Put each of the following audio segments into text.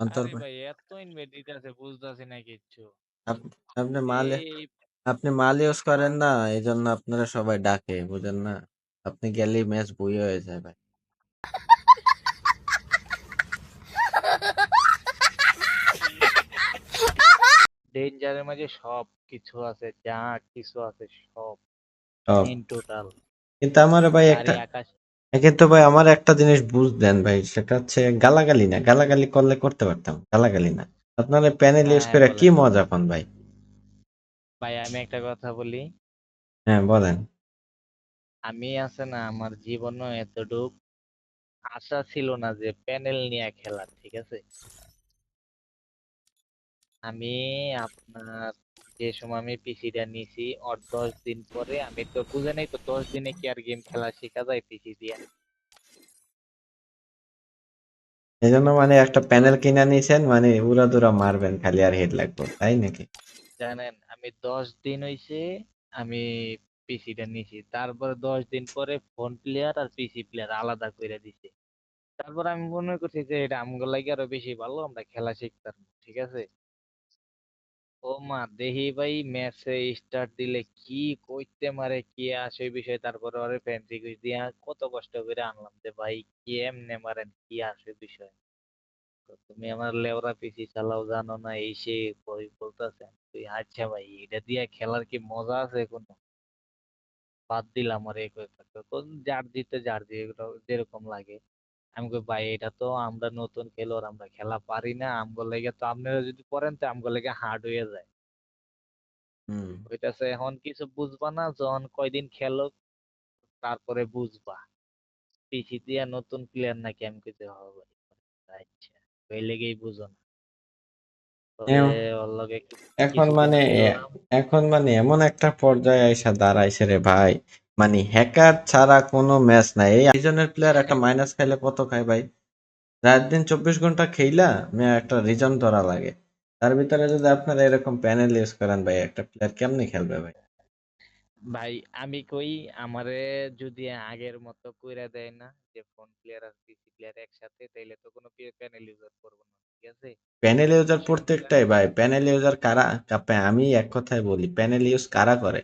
আরে ভাই এত ইনভাইট দিতেছে বুঝতেছি না কিচ্ছু। আপ আপনি মাল এই আপনি মাল ইউজ করেন না এইজন্য আপনারা সবাই ডাকে বুঝেন না? আপনি গেলেই ম্যাচ বুই হয়ে যায় ভাই। ডেঞ্জারের মাঝে সব কিছু আছে যা কিছু আছে সব সব। ইন টোটাল কিন্তু আমার ভাই একটা আকাশ কিন্তু ভাই আমার একটা জিনিস বুঝলেন ভাই সেটা হচ্ছে গালাগালি না গালাগালি করলে করতে পারতাম গালাগালি না। আপনারা প্যানেল হ্যাঁ ইউজ করে কি মজা পান ভাই? ভাই আমি একটা কথা বলি। হ্যাঁ বলেন। আমি আছে না আমার জীবনে এতটুক আশা ছিল না যে প্যানেল নিয়ে খেলা ঠিক আছে? আমি আপনার যে সময় আমি পিসিটা নিছি ওর দশ দিন পরে আমি তো বুঝে নাই তো দশ দিনে কি আর গেম খেলা শেখা যায় পিসি দিয়ে? এই জন্য মানে একটা প্যানেল কিনে নিয়েছেন মানে উড়া দুরা মারবেন খালি আর হেড লাগবে তাই নাকি? জানেন আমি দশ দিন হইছে আমি পিসিটা নিছি। তারপরে দশ দিন পরে ফোন প্লেয়ার আর পিসি প্লেয়ার আলাদা করে দিছে। তারপর আমি মনে করছি যে এটা আমগুলো লাগে আরও বেশি ভালো আমরা খেলা শিখতাম ঠিক আছে? ও মা দেহি ভাই ম্যাচে স্টার্ট দিলে কি কইতে মারে কি আসে বিষয়, তারপরে ওরে ফ্যান্সি কুইজ দিয়া কত কষ্ট করে আনলাম যে ভাই, কি এমনে মারেন, কি আসে বিষয়? তুমি আমার লেওরা পিসি চালাও, জানো না, এই সে কই বলতেছেন তুই আচ্ছা ভাই, এটা দিয়ে খেলার কি মজা আছে কোনো? বাদ দিলাম আর এই যার দিতে, যার যেরকম লাগে। আমি কই ভাই এটা তো আমরা নতুন খেলোয়াড় আমরা খেলা পারি না। আমগো লেগে তো আপনারা যদি পড়েন তো আমগো লেগে হার্ড হয়ে যায়। হুম। হইতাছে এখন কিছু বুঝবা না যখন কয়দিন খেলো তারপরে বুঝবা। পিসি দিয়া নতুন প্লেয়ার নাকি? আমি কইতে হবে আচ্ছা ওই লেগেই বুঝো না। এখন মানে এখন মানে এমন একটা পর্যায়ে আইসা দাঁড়াইছে রে ভাই। মানে হ্যাকার ছাড়া কোনো ম্যাচ নাই। এই রিজনের প্লেয়ার একটা মাইনাস খাইলে কত খায় ভাই? রাত দিন চব্বিশ ঘণ্টা খেইলা একটা রিজন ধরা লাগে। তার ভিতরে যদি আপনারা এরকম প্যানেল ইউজ করেন ভাই একটা প্লেয়ার কেমনে খেলবে ভাই? ভাই আমি কই আমারে যদি আগের মতো কইরা দেয় না যে ফোন প্লেয়ার আর পিসি প্লেয়ার একসাথে তাইলে তো কোনো প্যানেল ইউজার করব না ঠিক আছে? প্যানেল ইউজার প্রত্যেকটাই ভাই প্যানেল ইউজার কারা? আমি এক কথায় বলি প্যানেল ইউজ কারা করে?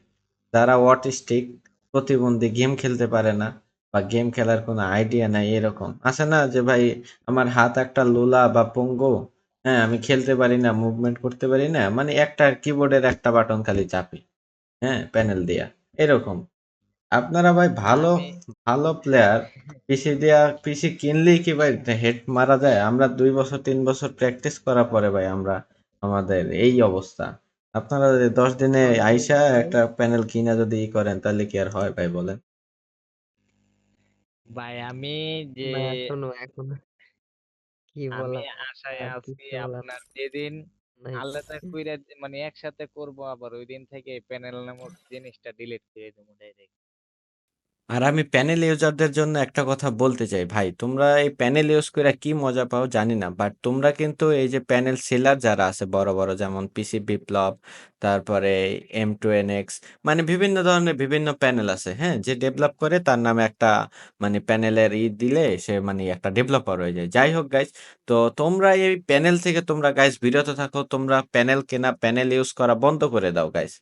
যারা অটিস্টিক প্রতিবন্ধী গেম খেলতে পারে না বা গেম খেলার কোনো আইডিয়া নাই এরকম। আছে না যে ভাই আমার হাত একটা লোলা বা পঙ্গু হ্যাঁ আমি খেলতে পারি না মুভমেন্ট করতে পারি না। মানে একটা কিবোর্ডের একটা বাটন খালি চাপি হ্যাঁ প্যানেল দিয়া এরকম। আপনারা ভাই ভালো ভালো প্লেয়ার পিসি দিয়া পিসি কিনলেই কি ভাই হেড মারা যায়? আমরা দুই বছর তিন বছর প্র্যাকটিস করার পরে ভাই আমরা আমাদের এই অবস্থা। আপনারা যদি দশ দিনে আইসা একটা প্যানেল কিনা যদি ই করেন তাহলে কি আর হয় ভাই বলেন? ভাই আমি যে এখনও এখনও। কি আমি বলা আশায় আছি আপনার যেদিন আল্লাহ আলাদা কইরা মানে একসাথে করব আবার ওই দিন থেকে প্যানেল নামক জিনিসটা ডিলিট করে দেব ডাইরেক্ট আর আমি প্যানেল ইউজারদের জন্য একটা কথা বলতে চাই। ভাই, তোমরা এই প্যানেল ইউজ করে কি মজা পাও জানি না বাট তোমরা কিন্তু এই যে প্যানেল সেলার যারা আছে, বড় বড় যেমন পিসি বিপ্লব তারপরে এম টু এন এক্স মানে বিভিন্ন ধরনের বিভিন্ন প্যানেল আছে হ্যাঁ? যে ডেভেলপ করে তার নামে একটা মানে প্যানেলের ই দিলে সে মানে একটা ডেভেলপার হয়ে যায়। যাই হোক গাইজ তো তোমরা এই প্যানেল থেকে তোমরা গাইজ বিরত থাকো, তোমরা প্যানেল কেনা প্যানেল ইউজ করা বন্ধ করে দাও গাইজ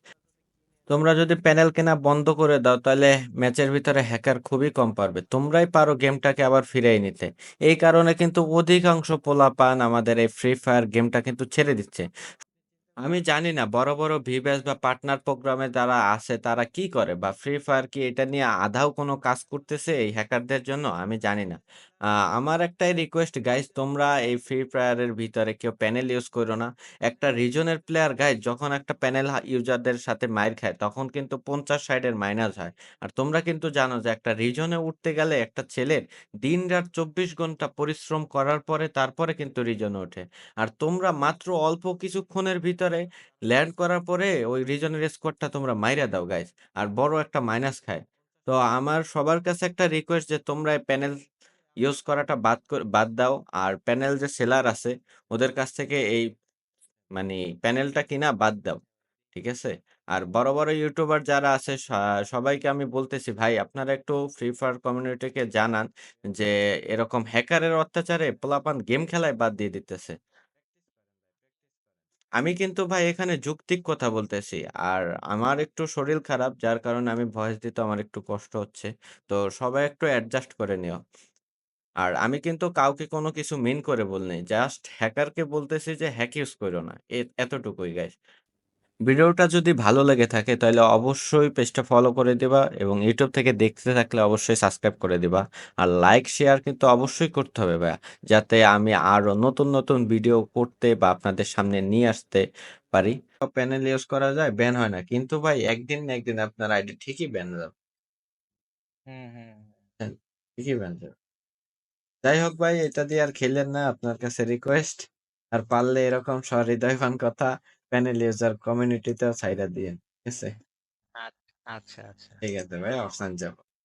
তোমরা যদি প্যানেল কেনা বন্ধ করে দাও তাহলে ম্যাচের ভিতরে হ্যাকার খুবই কম পারবে তোমরাই পারো গেমটাকে আবার ফিরিয়ে নিতে এই কারণে কিন্তু অধিকাংশ পোলাপান আমাদের এই ফ্রি ফায়ার গেমটা কিন্তু ছেড়ে দিচ্ছে আমি জানি না বড়, বড় ভিভেস বা পার্টনার প্রোগ্রামে যারা আছে তারা কি করে? বা ফ্রি ফায়ার কি এটা নিয়ে আধাও কোনো কাজ করতেছে এই হ্যাকারদের জন্য? আমি জানি না। আমার একটাই রিকোয়েস্ট গাইজ তোমরা এই ফ্রি ফায়ারের ভিতরে কেউ প্যানেল ইউজ করো না। একটা রিজনের প্লেয়ার গাইস যখন একটা প্যানেল ইউজারদের সাথে মাইর খায়, তখন কিন্তু ৫০-৬০ এর মাইনাস হয়। আর তোমরা কিন্তু জানো যে একটা রিজনে উঠতে গেলে একটা ছেলের দিনরাত ২৪ ঘণ্টা পরিশ্রম করার পরে তারপরে কিন্তু রিজনে ওঠে। আর তোমরা মাত্র অল্প কিছুক্ষণের ভিতরে ল্যান্ড করার পরে ওই রিজনের স্কোরটা তোমরা মাইরা দাও গাইস। আর বড় একটা মাইনাস খায়। তো আমার সবার কাছে একটা রিকোয়েস্ট যে তোমরা এই প্যানেল ইউজ করাটা বাদ বাদ দাও। আর প্যানেল যে সেলার আছে ওদের কাছ থেকে এই মানে প্যানেলটা কিনা বাদ দাও। ঠিক আছে? আর বড়, বড় ইউটিউবার যারা আছে সবাইকে আমি বলতেছি ভাই আপনারা একটু ফ্রি ফায়ার কমিউনিটিকে জানান যে এরকম হ্যাকারের অত্যাচারে পোলাপান গেম খেলায় বাদ দিয়ে দিতেছে। আমি কিন্তু ভাই এখানে যৌক্তিক কথা বলতেছি। আর আমার একটু শরীর খারাপ যার কারণে আমি ভয়েস দিতে আমার একটু কষ্ট হচ্ছে। তো সবাই একটু অ্যাডজাস্ট করে নিও। আর আমি কিন্তু কাউকে কোনো কিছু মিন করে বলি নাই। জাস্ট হ্যাকারকে বলতেছি যে হ্যাক ইউজ কইরো না। এ এতটুকুই গাইস। ভিডিওটা যদি ভালো লেগে থাকে তাহলে অবশ্যই পেজটা ফলো করে দিবা এবং ইউটিউব থেকে দেখতে থাকলে অবশ্যই সাবস্ক্রাইব করে দিবা। আর লাইক শেয়ার কিন্তু অবশ্যই করতে হবে ভাইয়া। যাতে আমি আরও নতুন, নতুন ভিডিও করতে বা আপনাদের সামনে নিয়ে আসতে পারি। সব প্যানেল ইউজ করা যায়, ব্যান হয় না। কিন্তু ভাই একদিন না একদিন আপনার আইডি ঠিকই ব্যান যাবে। হুম, হুম। হ্যাঁ, ঠিকই ব্যান যাবে। যাই হোক ভাই এটা দিয়ে আর খেলেন না। আপনার কাছে রিকোয়েস্ট। আর পারলে এরকম সহৃদয়বান কথা প্যানেল ইউজার কমিউনিটিতেও ছাইরা দিয়ে ঠিক আছে? আ আচ্ছা, আচ্ছা। ঠিক আছে ভাই, অপশন যাব।